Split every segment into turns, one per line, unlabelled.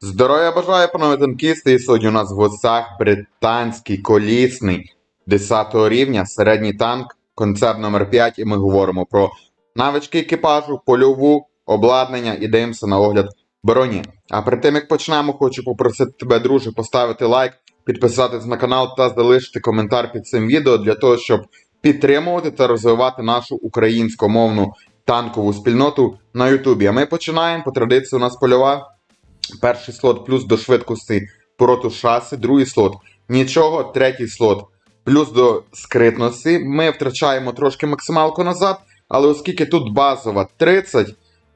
Здоров'я бажаю, панове танкісти, і сьогодні у нас в гостях британський колісний 10 рівня, середній танк, концепт номер 5 і ми говоримо про навички екіпажу, польову, обладнання і дивимося на огляд броні. А перед тим як почнемо, хочу попросити тебе, друже, поставити лайк, підписатись на канал та залишити коментар під цим відео для того, щоб підтримувати та розвивати нашу українськомовну танкову спільноту на Ютубі. А ми починаємо. По традиції у нас польова. Перший слот плюс до швидкості повороту шаси, другий слот нічого, третій слот плюс до скритності. Ми втрачаємо трошки максималку назад, але оскільки тут базова 30,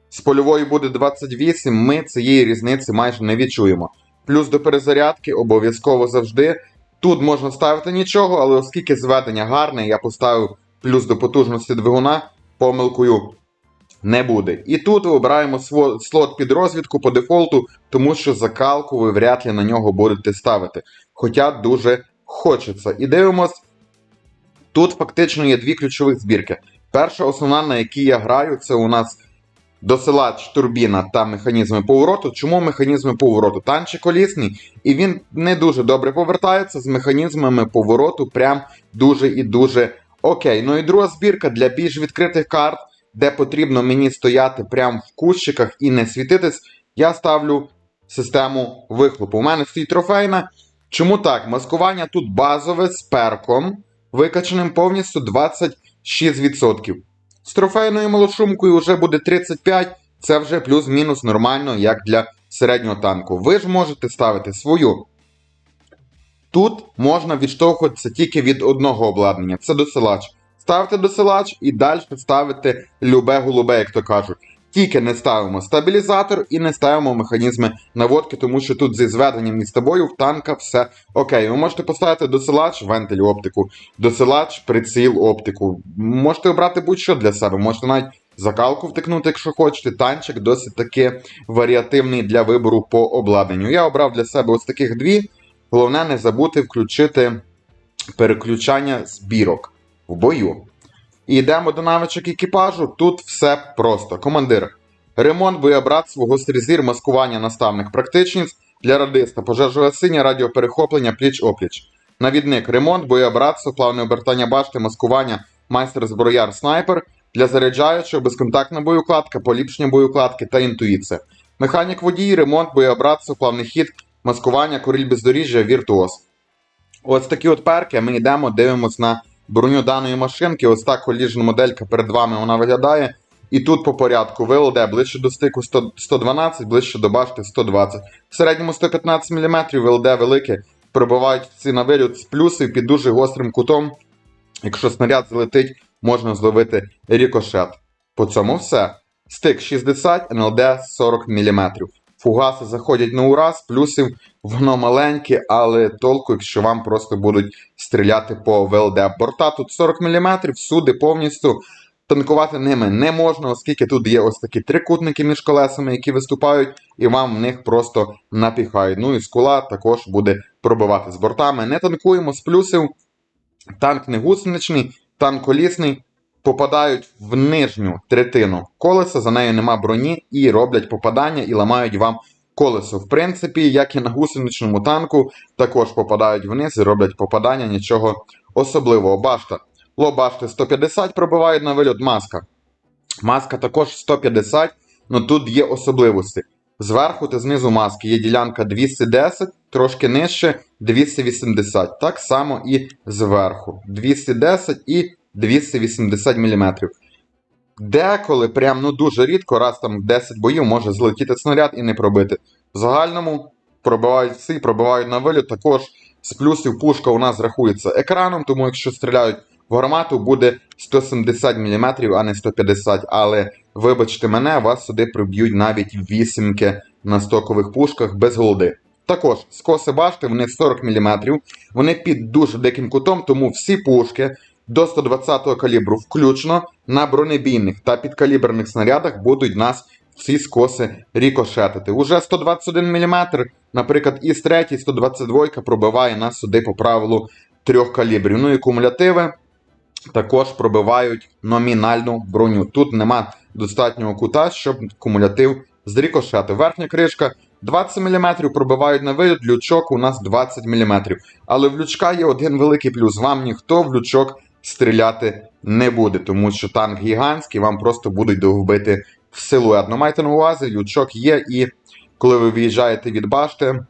з польової буде 28, ми цієї різниці майже не відчуємо. Плюс до перезарядки обов'язково завжди. Тут можна ставити нічого, але оскільки зведення гарне, я поставив плюс до потужності двигуна, помилкою не буде. І тут обираємо сво- слот під розвідку по дефолту, тому що закалку ви вряд ли на нього будете ставити. Хоча дуже хочеться. І дивимось. Тут фактично є дві ключових збірки. Перша основна, на якій я граю, це у нас досилач, турбіна та механізми повороту. Чому механізми повороту? Танчик колісний, і він не дуже добре повертається з механізмами повороту, прям дуже і дуже окей. Ну і друга збірка для більш відкритих карт, де потрібно мені стояти прямо в кущиках і не світитись, я ставлю систему вихлопу. У мене стоїть трофейна. Чому так? Маскування тут базове з перком, викачаним повністю 26%. З трофейною малошумкою вже буде 35%, це вже плюс-мінус нормально, як для середнього танку. Ви ж можете ставити свою. Тут можна відштовхуватися тільки від одного обладнання, це досилач. Ставте досилач і далі ставите любе голубе, як то кажуть. Тільки не ставимо стабілізатор і не ставимо механізми наводки, тому що тут зі зведенням із тобою в танка все окей. Ви можете поставити досилач, вентиль оптику, досилач, приціл оптику. Можете обрати будь-що для себе, можете навіть закалку втикнути, якщо хочете. Танчик досить таки варіативний для вибору по обладнанню. Я обрав для себе ось таких дві. Головне не забути включити переключання збірок в бою. І йдемо до навичок екіпажу. Тут все просто. Командир. Ремонт, боєбрат, свого стрізір, маскування, наставник, практичність для радиста, пожежогасіння, радіоперехоплення, пліч-опліч. Навідник, ремонт, боєбратство, плавне обертання башти, маскування, майстер зброяр, снайпер, для заряджаючого, безконтактна боєукладка, поліпшення боєукладки та інтуїція. Механік водій, ремонт, боєбратство, плавний хід, маскування, коріль бездоріжжя, віртуоз. Ось такі от перки. Ми йдемо, дивимось на броню даної машинки. Ось так коліжна моделька перед вами вона виглядає. І тут по порядку ВЛД ближче до стику 100 112, ближче до башти 120. В середньому 115 мм, ВЛД велике, пробивають ці на виліт з плюсів під дуже гострим кутом. Якщо снаряд залетить, можна зловити рікошет. По цьому все. Стик 60, НЛД 40 мм. Фугаси заходять на ураз, плюсів воно маленьке, але толку, якщо вам просто будуть стріляти по ВЛД. Борта тут 40 мм, всюди повністю танкувати ними не можна, оскільки тут є ось такі трикутники між колесами, які виступають, і вам в них просто напіхають. Ну і скула також буде пробивати з бортами. Не танкуємо з плюсів. Танк не гусеничний, танк колісний. Попадають в нижню третину колеса, за нею нема броні, і роблять попадання і ламають вам колесо. В принципі, як і на гусеничному танку, також попадають вниз і роблять попадання, нічого особливого. Башта. Ло башти 150 пробивають на вильот маска. Маска також 150, але тут є особливості. Зверху та знизу маски є ділянка 210, трошки нижче 280. Так само і зверху. 210 і 280 мм. Деколи, прям ну дуже рідко, раз там в 10 боїв може злетіти снаряд і не пробити. В загальному пробивають всі, пробивають на виліт. Також з плюсів пушка у нас рахується екраном, тому якщо стріляють в гармату, буде 170 мм, а не 150 Але вибачте мене, вас сюди приб'ють навіть вісімки на стокових пушках без голди. Також скоси башти, вони 40 мм, вони під дуже диким кутом, тому всі пушки до 120 калібру включно на бронебійних та підкаліберних снарядах будуть нас ці скоси рікошетити. Уже 121 мм, наприклад, із 3 122 пробиває нас сюди по правилу трьох калібрів. Ну і кумулятиви також пробивають номінальну броню. Тут нема достатнього кута, щоб кумулятив зрікошетив. Верхня кришка 20 мм, пробивають на виліт, лючок у нас 20 мм. Але в лючка є один великий плюс. Вам ніхто в лючок стріляти не буде, тому що танк гігантський, вам просто будуть довбити в силует. Ну майте на увазі, лючок є, і коли ви виїжджаєте від башти,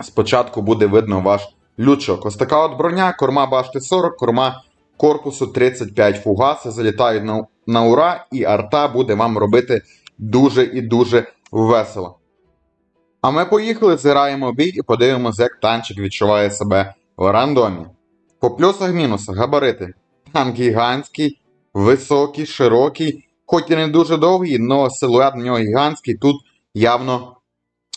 спочатку буде видно ваш лючок. Ось така от броня, корма башти 40, корма корпусу 35 фугаси, залітають на, на ура, і арта буде вам робити дуже і дуже весело. А ми поїхали, зіграємо бій і подивимося, як танчик відчуває себе в рандомі. По плюсах мінусах габарити. Танк гігантський, високий, широкий, хоч і не дуже довгий, але силует на нього гігантський, тут явно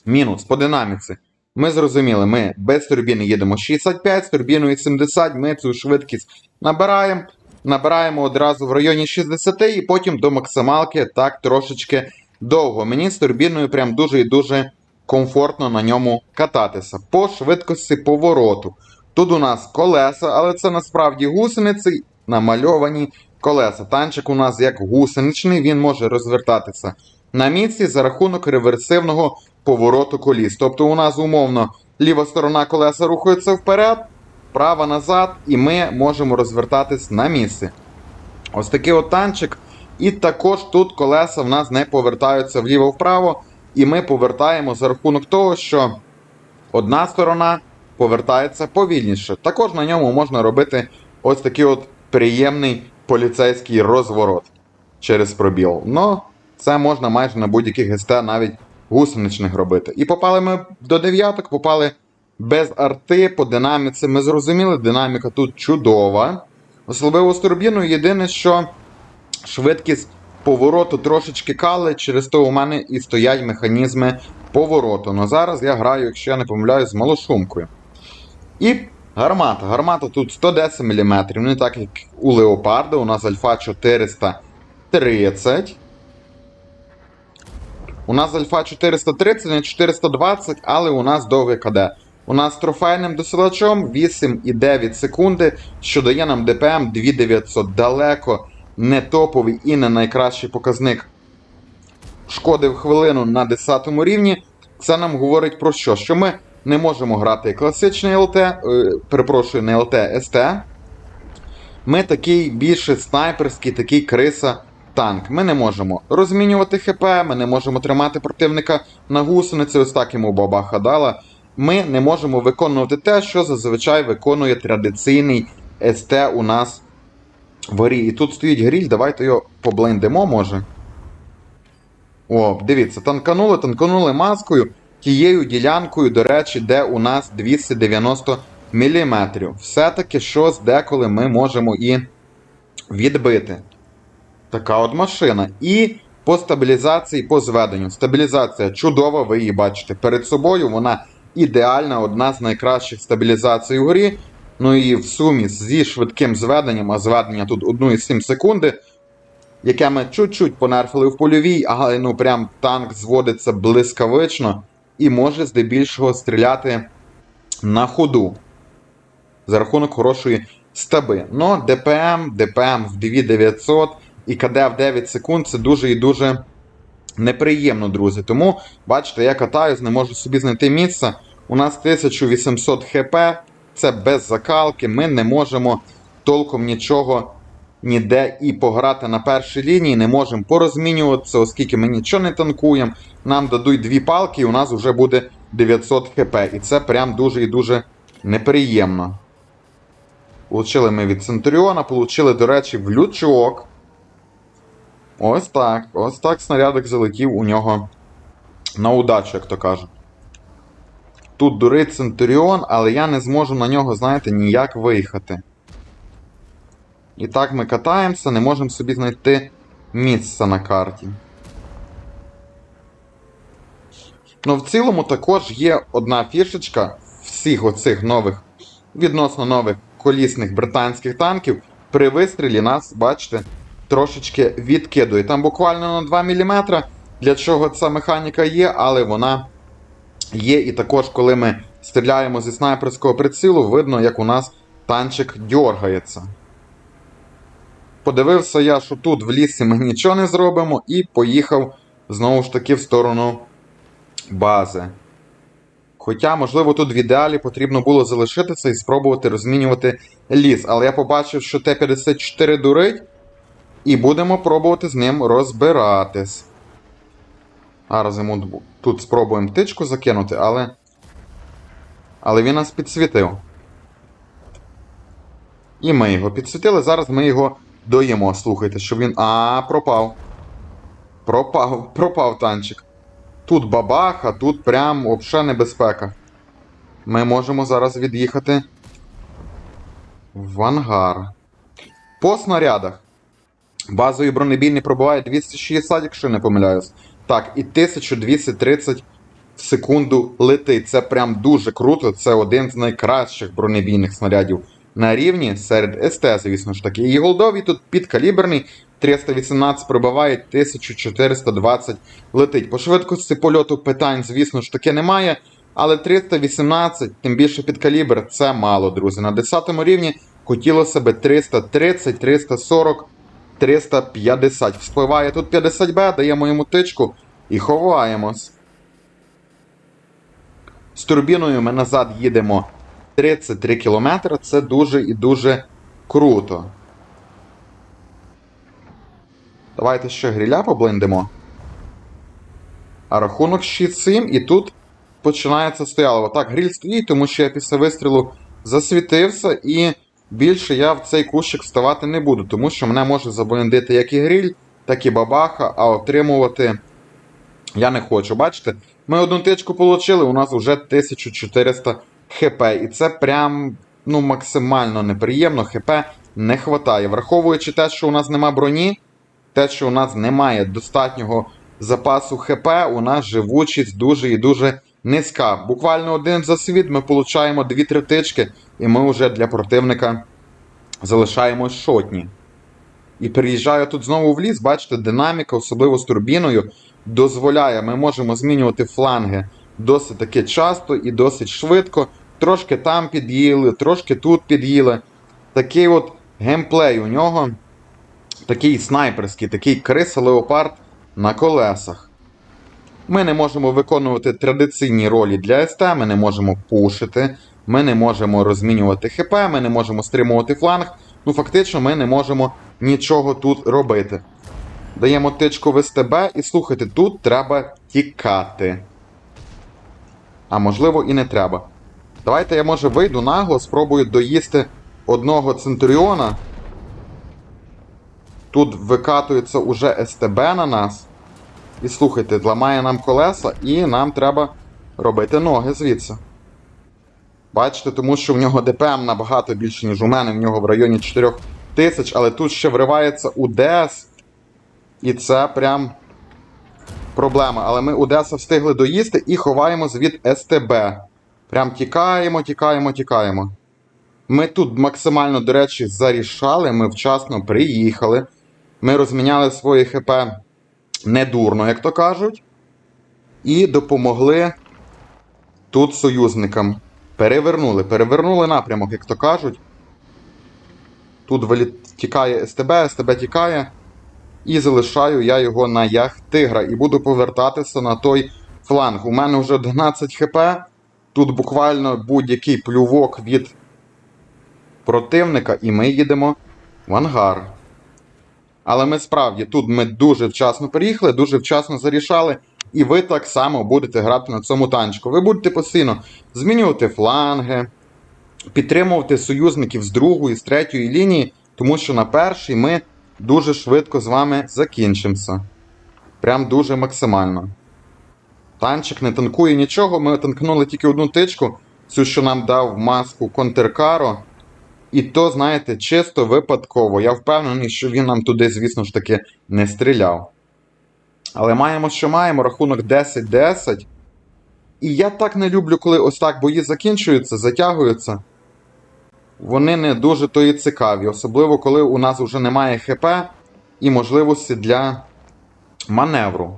мінус. По динаміці. Ми зрозуміли, ми без турбіни їдемо 65, з турбіною 70, ми цю швидкість набираємо. Набираємо одразу в районі 60 і потім до максималки так трошечки довго. Мені з турбіною прям дуже і дуже комфортно на ньому кататися. По швидкості повороту. Тут у нас колеса, але це насправді гусениці намальовані колеса. Танчик у нас як гусеничний, він може розвертатися на місці за рахунок реверсивного повороту коліс. Тобто у нас умовно ліва сторона колеса рухається вперед, права назад, і ми можемо розвертатись на місці. Ось такий от танчик. І також тут колеса в нас не повертаються вліво-вправо, і ми повертаємо за рахунок того, що одна сторона повертається повільніше. Також на ньому можна робити ось такий от приємний поліцейський розворот через пробіл. Ну, це можна майже на будь-яких ГСТ навіть гусеничних робити. І попали ми до дев'яток, попали без арти по динаміці. Ми зрозуміли, динаміка тут чудова. Особливо з турбіною, єдине, що швидкість повороту трошечки кали, через то у мене і стоять механізми повороту. Ну зараз я граю, якщо я не помиляюсь, з малошумкою. І гармата. Гармата тут 110 мм, не так як у Леопарда, у нас альфа 430. У нас альфа 430, не 420, але у нас довгий КД. У нас трофейним досилачом 8,9 секунди, що дає нам ДПМ 2900. Далеко не топовий і не найкращий показник шкоди в хвилину на 10 рівні. Це нам говорить про що? Що ми не можемо грати класичний ЛТ, е, перепрошую, не ЛТ, СТ. Ми такий більше снайперський, такий криса танк. Ми не можемо розмінювати ХП, ми не можемо тримати противника на гусениці, ось так йому бабаха дала. Ми не можемо виконувати те, що зазвичай виконує традиційний СТ у нас в горі. І тут стоїть гріль, давайте його поблендимо, може. О, дивіться, танканули, танканули маскою тією ділянкою, до речі, де у нас 290 мм. Все-таки щось деколи ми можемо і відбити. Така от машина. І по стабілізації, по зведенню. Стабілізація чудова, ви її бачите перед собою. Вона ідеальна, одна з найкращих стабілізацій у грі. Ну і в сумі зі швидким зведенням, а зведення тут 1,7 секунди, яке ми чуть-чуть понерфили в польовій, але ну прям танк зводиться блискавично і може здебільшого стріляти на ходу за рахунок хорошої стаби. Но ДПМ, ДПМ в 2900 і КД в 9 секунд це дуже і дуже неприємно, друзі. Тому, бачите, я катаюсь, не можу собі знайти місце. У нас 1800 хп, це без закалки, ми не можемо толком нічого ніде і пограти на першій лінії, не можемо порозмінюватися, оскільки ми нічого не танкуємо. Нам дадуть дві палки, і у нас вже буде 900 хп. І це прям дуже і дуже неприємно. Получили ми від Центуріона, получили, до речі, в лючок. Ось так. Ось так снарядик залетів у нього на удачу, як то кажуть. Тут дурить Центуріон, але я не зможу на нього, знаєте, ніяк виїхати. І так ми катаємося, не можемо собі знайти місце на карті. Ну, в цілому також є одна фішечка всіх оцих нових, відносно нових колісних британських танків. При вистрілі нас, бачите, трошечки відкидує. Там буквально на 2 мм. Для чого ця механіка є, але вона є. І також, коли ми стріляємо зі снайперського прицілу, видно, як у нас танчик дергається. Подивився я, що тут в лісі ми нічого не зробимо, і поїхав знову ж таки в сторону бази. Хоча, можливо, тут в ідеалі потрібно було залишитися і спробувати розмінювати ліс. Але я побачив, що Т-54 дурить, і будемо пробувати з ним розбиратись. Зараз йому тут спробуємо тичку закинути, але. Але він нас підсвітив. І ми його підсвітили. Зараз ми його доїмо. Слухайте, що він. А, пропав. Пропав, пропав танчик. Тут бабаха, тут прям взагалі небезпека. Ми можемо зараз від'їхати в ангар. По снарядах. Базовий бронебійний пробиває 260, якщо не помиляюсь. Так, і 1230 в секунду летить. Це прям дуже круто. Це один з найкращих бронебійних снарядів на рівні серед СТ, звісно ж таки. І голдовий тут підкаліберний. 318 пробиває, 1420 летить. По швидкості польоту питань, звісно ж таки, немає. Але 318, тим більше під калібр, це мало, друзі. На 10 рівні хотілося би 330, 340, 350. Вспливає тут 50Б, даємо йому тичку і ховаємось. З турбіною ми назад їдемо 33 км. Це дуже і дуже круто. Давайте ще гріля поблиндимо. А рахунок 6-7, і тут починається стояло. Так, гріль стоїть, тому що я після вистрілу засвітився, і більше я в цей кущик вставати не буду, тому що мене може заблендити як і гріль, так і бабаха, а отримувати я не хочу. Бачите? Ми одну тичку отримали, у нас вже 1400 хп. І це прям ну, максимально неприємно. ХП не вистачає. Враховуючи те, що у нас нема броні, те, що у нас немає достатнього запасу ХП, у нас живучість дуже і дуже низька. Буквально один засвіт ми отримуємо 2-3 тички, і ми вже для противника залишаємо шотні. І переїжджаю тут знову в ліс, бачите, динаміка, особливо з турбіною, дозволяє, ми можемо змінювати фланги досить таки часто і досить швидко. Трошки там під'їли, трошки тут під'їли. Такий от геймплей у нього такий снайперський, такий криса леопард на колесах. Ми не можемо виконувати традиційні ролі для СТ, ми не можемо пушити, ми не можемо розмінювати ХП, ми не можемо стримувати фланг. Ну, фактично, ми не можемо нічого тут робити. Даємо тичку в СТБ і слухайте, тут треба тікати. А можливо і не треба. Давайте я, може, вийду нагло, спробую доїсти одного Центуріона. Тут викатується уже СТБ на нас. І слухайте, зламає нам колеса, і нам треба робити ноги звідси. Бачите, тому що в нього ДПМ набагато більше, ніж у мене, в нього в районі 4 тисяч, але тут ще вривається УДС. І це прям проблема. Але ми Одеса встигли доїсти і ховаємо звід СТБ. Прям тікаємо, тікаємо, тікаємо. Ми тут максимально, до речі, зарішали, ми вчасно приїхали. Ми розміняли свої ХП недурно, як то кажуть. І допомогли тут союзникам. Перевернули, перевернули напрямок, як то кажуть. Тут тікає СТБ, СТБ тікає. І залишаю я його на ях тигра. І буду повертатися на той фланг. У мене вже 12 хп. Тут буквально будь-який плювок від противника, і ми їдемо в ангар. Але ми справді тут ми дуже вчасно приїхали, дуже вчасно зарішали. І ви так само будете грати на цьому танчику. Ви будете постійно змінювати фланги, підтримувати союзників з другої, з третьої лінії, тому що на першій ми дуже швидко з вами закінчимося. Прям дуже максимально. Танчик не танкує нічого, ми танкнули тільки одну тичку, цю, що нам дав маску Контеркаро. І то, знаєте, чисто випадково. Я впевнений, що він нам туди, звісно ж таки, не стріляв. Але маємо, що маємо, рахунок 10-10. І я так не люблю, коли ось так бої закінчуються, затягуються. Вони не дуже то і цікаві, особливо коли у нас вже немає ХП і можливості для маневру.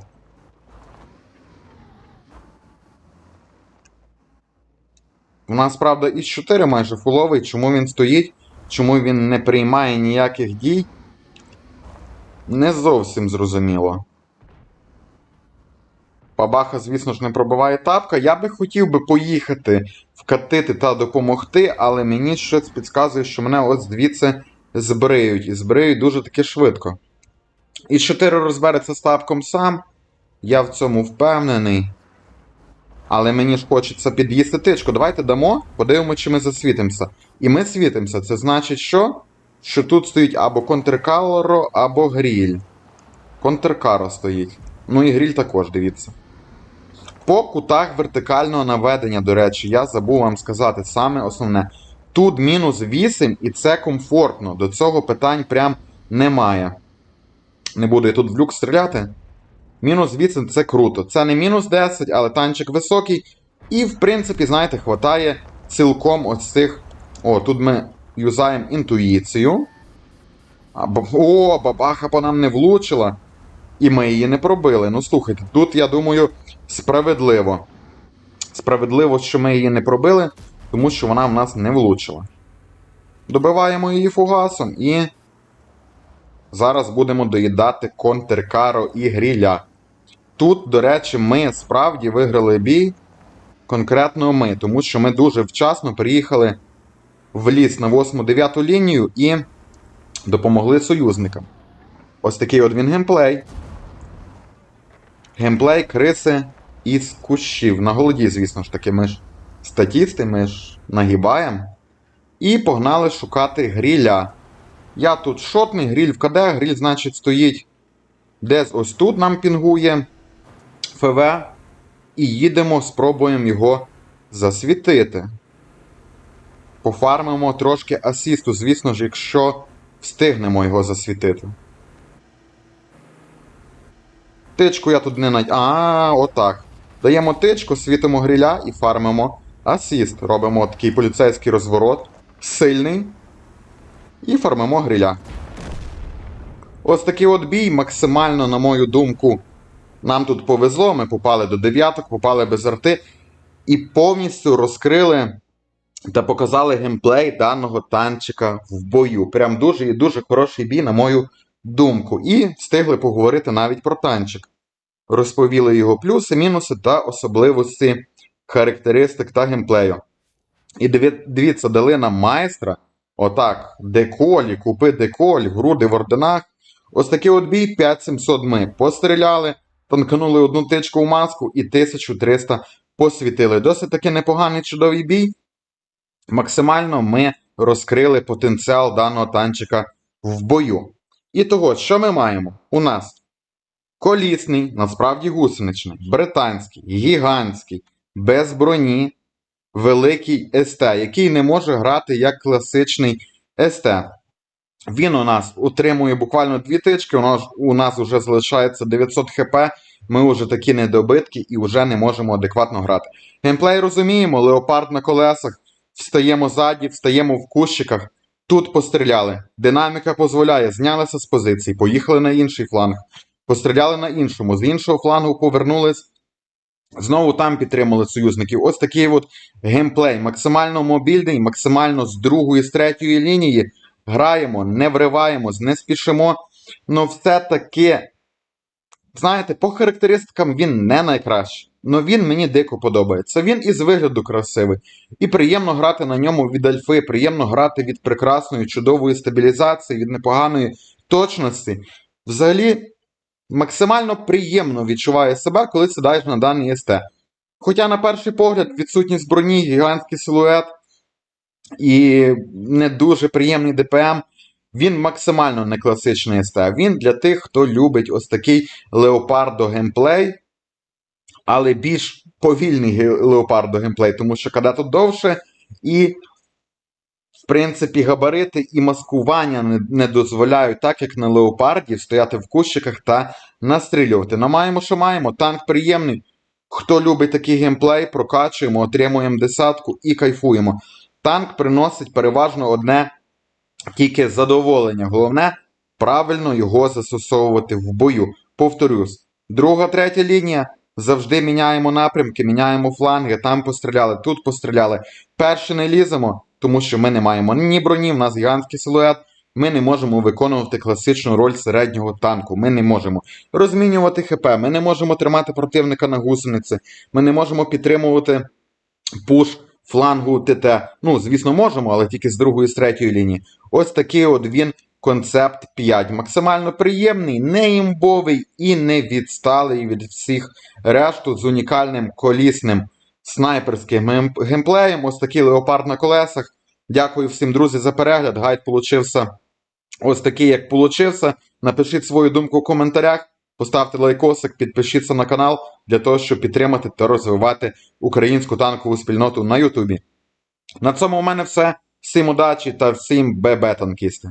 У нас, правда, із 4 майже фуловий. Чому він стоїть? Чому він не приймає ніяких дій? Не зовсім зрозуміло. Бабаха, звісно ж, не пробиває тапка. Я би хотів би поїхати вкатити та допомогти, але мені щось підказує, що мене ось звідси збриють. І збриють дуже таки швидко. І 4 розбереться з тапком сам. Я в цьому впевнений. Але мені ж хочеться під'їсти тичку. Давайте дамо, подивимося, чи ми засвітимося. І ми світимося. Це значить, що? Що тут стоїть або контркаро, або гріль. Контркаро стоїть. Ну і гріль також, дивіться. По кутах вертикального наведення, до речі, я забув вам сказати саме основне. Тут мінус 8 і це комфортно. До цього питань прям немає. Не буду я тут в люк стріляти. Мінус 8 це круто. Це не мінус 10, але танчик високий. І, в принципі, знаєте, хватає цілком ось цих. О, тут ми юзаємо інтуїцію. А, б- О, бабаха по нам не влучила. І ми її не пробили. Ну слухайте, тут, я думаю, справедливо. Справедливо, що ми її не пробили, тому що вона в нас не влучила. Добиваємо її фугасом і. Зараз будемо доїдати контркаро і гріля. Тут, до речі, ми справді виграли бій. Конкретно ми, тому що ми дуже вчасно приїхали в ліс на 8-9 лінію і допомогли союзникам. Ось такий от він геймплей. Геймплей криси із кущів. На голоді, звісно ж таки, ми ж статісти, ми ж нагибаємо. І погнали шукати гріля. Я тут шотний, гріль в КД, гріль, значить, стоїть десь ось тут нам пінгує ФВ. І їдемо, спробуємо його засвітити. Пофармимо трошки асісту, звісно ж, якщо встигнемо його засвітити. Тичку я тут не най... А, отак. Даємо тичку, світимо гріля і фармимо асіст. Робимо такий поліцейський розворот. Сильний. І фармимо гриля. Ось такий от бій, максимально, на мою думку, нам тут повезло. Ми попали до дев'яток, попали без арти і повністю розкрили та показали геймплей даного танчика в бою. Прям дуже і дуже хороший бій, на мою думку. І встигли поговорити навіть про танчик. Розповіли його плюси, мінуси та особливості характеристик та геймплею. І диві- дивіться, дали нам майстра. Отак, деколі, купи деколь, груди в орденах. Ось такий от бій 5700 ми постріляли, танканули одну тичку в маску і 1300 посвітили. Досить таки непоганий чудовий бій. Максимально ми розкрили потенціал даного танчика в бою. І того, що ми маємо? У нас колісний, насправді гусеничний, британський, гігантський, без броні, великий СТ, який не може грати як класичний СТ. Він у нас утримує буквально дві тички, у нас, у нас вже залишається 900 хп, ми вже такі недобитки і вже не можемо адекватно грати. Геймплей розуміємо, леопард на колесах, встаємо ззаді, встаємо в кущиках. Тут постріляли. Динаміка дозволяє, знялися з позиції, поїхали на інший фланг, постріляли на іншому, з іншого флангу повернулись. Знову там підтримали союзників. Ось такий от геймплей. Максимально мобільний, максимально з другої, з третьої лінії. Граємо, не вриваємось, не спішимо. Но все-таки, знаєте, по характеристикам він не найкращий. Но він мені дико подобається. Він із вигляду красивий. І приємно грати на ньому від альфи, приємно грати від прекрасної, чудової стабілізації, від непоганої точності. Взагалі, максимально приємно відчуває себе, коли сідаєш на даний СТ. Хоча, на перший погляд, відсутність броні, гігантський силует і не дуже приємний ДПМ. Він максимально не класичний СТ. Він для тих, хто любить ось такий леопардо геймплей, але більш повільний леопардо геймплей, тому що тут довше і. В принципі, габарити і маскування не, не дозволяють, так як на леопарді, стояти в кущиках та настрілювати. Ну маємо, що маємо. Танк приємний. Хто любить такий геймплей, прокачуємо, отримуємо десятку і кайфуємо. Танк приносить переважно одне тільки задоволення. Головне правильно його застосовувати в бою. Повторюсь, друга, третя лінія. Завжди міняємо напрямки, міняємо фланги, там постріляли, тут постріляли. Перше не ліземо, тому що ми не маємо ні броні, в нас гігантський силует. ми не можемо виконувати класичну роль середнього танку. Ми не можемо розмінювати ХП, ми не можемо тримати противника на гусениці, ми не можемо підтримувати пуш флангу ТТ. Ну, звісно, можемо, але тільки з другої, з третьої лінії. Ось такий от він концепт 5. Максимально приємний, не імбовий і не відсталий від всіх решту з унікальним колісним снайперським гейм- геймплеєм. Ось такий леопард на колесах. Дякую всім, друзі, за перегляд. Гайд получився ось такий, як получився. Напишіть свою думку в коментарях, поставте лайкосик, підпишіться на канал для того, щоб підтримати та розвивати українську танкову спільноту на Ютубі. На цьому у мене все. Всім удачі та всім ББ танкісти.